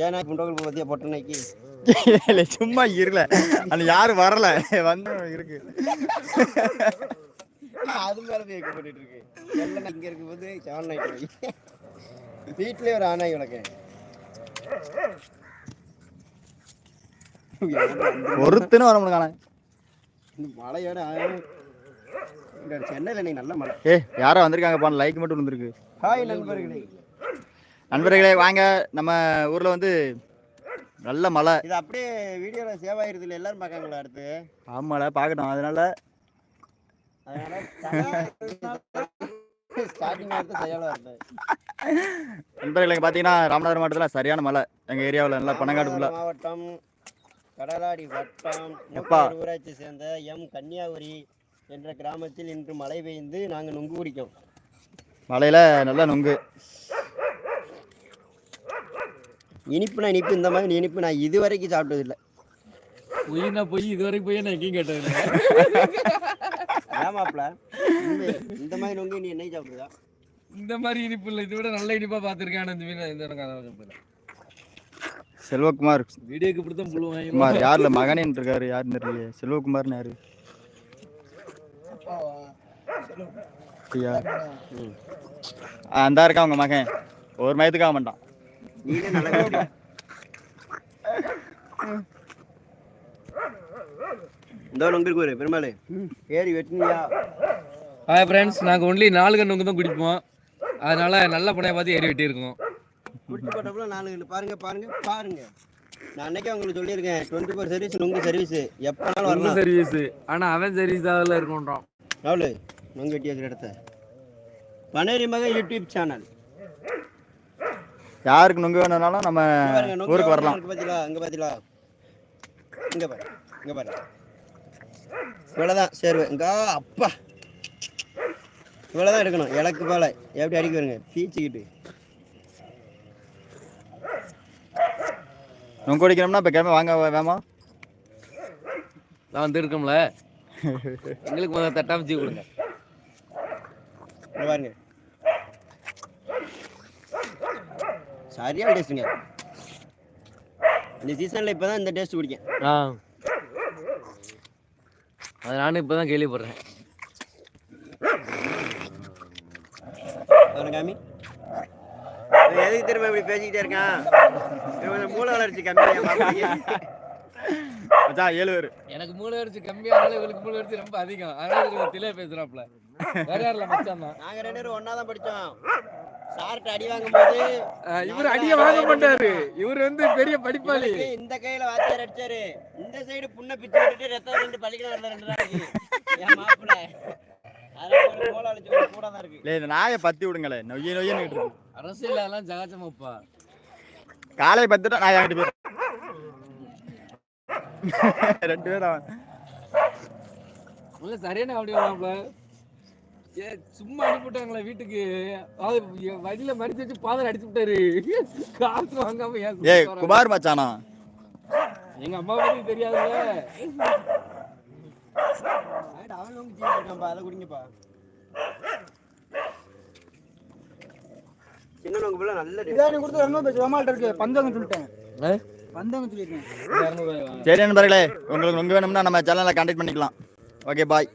ஏன்னா குண்டோகள் பத்தியா பொட்ட நாய்க்கு இல்ல, சும்மா இருல. அது யாரும் வரல? வந்து இருக்கு. அது மேல போய் வைக்க போட்டுட்டு இருக்கு எல்லாம் இங்க இருக்கும்போது செவன் நாய்க்கு வீட்லயே ஒரு ஆனாய் உனக்கு ஒருத்தனும் வர இந்த மழையோட சென்னையில நல்ல மழை. ஏ யாரோ வந்திருக்காங்க பான் லைக் மட்டும் வந்திருக்கு ஹாய் நண்பர்களே. நண்பர்களே வாங்க நம்ம ஊர்ல வந்து நல்ல மழை. இது அப்படியே வீடியோல சேவ் ஆயிருது இல்ல எல்லாரும் பார்க்காங்களா அடுத்து? ஆமால பார்க்கணும் அதனால நண்பர்களே இங்க பாத்தீங்கன்னா ராமநாதபுரம் மாவட்டத்துல சரியான மழை. எங்க ஏரியாவில் நல்லா பனங்காடு மாவட்டம் கடலாடி வட்டம் ஊராட்சி சேர்ந்த எம் கன்னியாகுரி. என்ற கிராமத்தில் இன்று மழை பெய்ந்து நாங்கள் நுங்கு குடிக்கோம் மழையில நல்லா நொங்கு. இனிப்புனா இனிப்பு இந்த மாதிரி இனிப்பு நான் இது வரைக்கும் சாப்பிட்டது இல்லை. பொய்னா பொய் இது வரைக்கும் பொய் நான் எங்கேயும் கேட்டது ஏமாப்ல இந்த மாதிரி நுங்கு நீ என்னைக்கு சாப்பிடுதா இந்த மாதிரி இனிப்பு இல்லை. இதை விட நல்ல இனிப்பா பார்த்துருக்கேன் இந்த மீன். இந்த சொல்றேன். செல்வகுமார். வீடியோக்கு இப்படி தான் புழுவாங்க யாருல மகனேன்னு இருக்காரு? யாருன்னு தெரியல செல்வகுமார்னு யாரு? ஐயா ஆ, அந்தா இருக்கான் உங்க மகன்? ஒரு மயத்துக்கு ஆக மாட்டான். இந்த நுங்கு இருக்கு ஒரு பெருமாள். ஏறி வெட்டினியா? ஹாய் ஃப்ரெண்ட்ஸ் நாங்கள் ஒன்லி நாலு கண்ணுங்க தான் குடிப்போம். அதனால நல்ல பணையை பார்த்து ஏறி வெட்டியிருக்கோம். குடிச்சு போட்டப்பல நாலு கிலோ பாருங்க பாருங்க பாருங்க. நான் அன்னைக்கே உங்களுக்கு சொல்லியிருக்கேன் டுவெண்ட்டி ஃபோர் சர்வீஸ் நுங்கு சர்வீஸ் எப்போனாலும் வரலாம். சர்வீஸ் ஆனா அவன் சர்வீஸ் அதில் இருக்கோன்றான் ராகுல் நுங்கு வெட்டி வைக்கிற இடத்த. பனேரி மகன் யூடியூப் சேனல். யாருக்கு நொங்கு வேணும்னாலும் நம்ம ஊருக்கு வரலாம். இருக்கு பாத்தீங்களா? அங்க பாத்தீங்களா? இங்க பாரு இங்க பாரு. இவ்வளவுதான் சேர்வு. இங்க அப்பா. இவ்வளவுதான் எடுக்கணும். இலக்கு போல. எப்படி அடிக்க வருங்க? பீச்சிக்கிட்டு. நொங்கு குடிக்கணும்னா இப்போ கிளம்பி வாங்க வேமா? நான் வந்து இருக்கோம்ல எங்களுக்கு முதல்ல தட்டாமச்சி கொடுங்க. இங்க பாருங்க. சரியா டேஸ்ட்டுங்க இந்த சீசன்ல இப்பதான் இந்த டேஸ்ட் குடிக்கேன். ஆ. அது நானும் இப்போ தான் கேள்விப்படுறேன் காமி எதுக்கு திரும்ப இப்படி பேசிக்கிட்டே இருக்கான்? மூளை வளர்ச்சி கம்மியா மச்சான் ஏழு பேர். எனக்கு மூளை அடிச்சு கம்மியானால இவளுக்கு மூளை அடிச்சு ரொம்ப அதிகம். அதனால கொஞ்சம் திலே பேசுறாப்ல வேற யாரில் மச்சான் தான் நாங்க ரெண்டு பேரும் ஒண்ணா தான் படிச்சோம். சார்ட்ட அடி வாங்கும்போது இவர் அடிய வாங்க மாட்டாரு. இவர் வந்து பெரிய படிப்பாளி. இந்த கையில வாத்தியார் அடிச்சாரு. இந்த சைடு புண்ணை பிச்சு விட்டுட்டு ரத்தம் ரெண்டு பள்ளிக்கூடம் வரல ரெண்டு நாளைக்கு என் மாப்பிள்ள அதனால ஒரு கோல அடிச்சு ஒரு கூட தான் இருக்கு. இல்லை இந்த நாயை பத்தி விடுங்களேன் நொய்ய நொய்யன்னு அரசியல் அதெல்லாம் ஜகாச்சமாப்பா காலையை பத்துட்டா நான் ரெண்டு பேர் ரெண்டு பேர்? அவன் உள்ள சரியான அப்படி வாங்கல ஏ சும்மா அனுப்பிவிட்டாங்களே வீட்டுக்கு. அது வழியில மடிச்சு வச்சு பாதர் அடிச்சு விட்டாரு. காசு வாங்காம ஏன் ஏய்? குமார் மச்சானா? எங்க அம்மா பத்தி தெரியாதுல்ல. அவன் இருக்கான்பா அதை குடிங்கப்பா. சின்ன நல்ல. கொடுத்து ரொம்ப பேச்சு அம்மாள்ட்ட இருக்கு. பந்தவங்க சொல்லிட்டேன். சரி நண்பர்களே உங்களுக்கு நொங்கு வேணும்னா நம்ம சேனலில் கான்டாக்ட் பண்ணிக்கலாம். Okay bye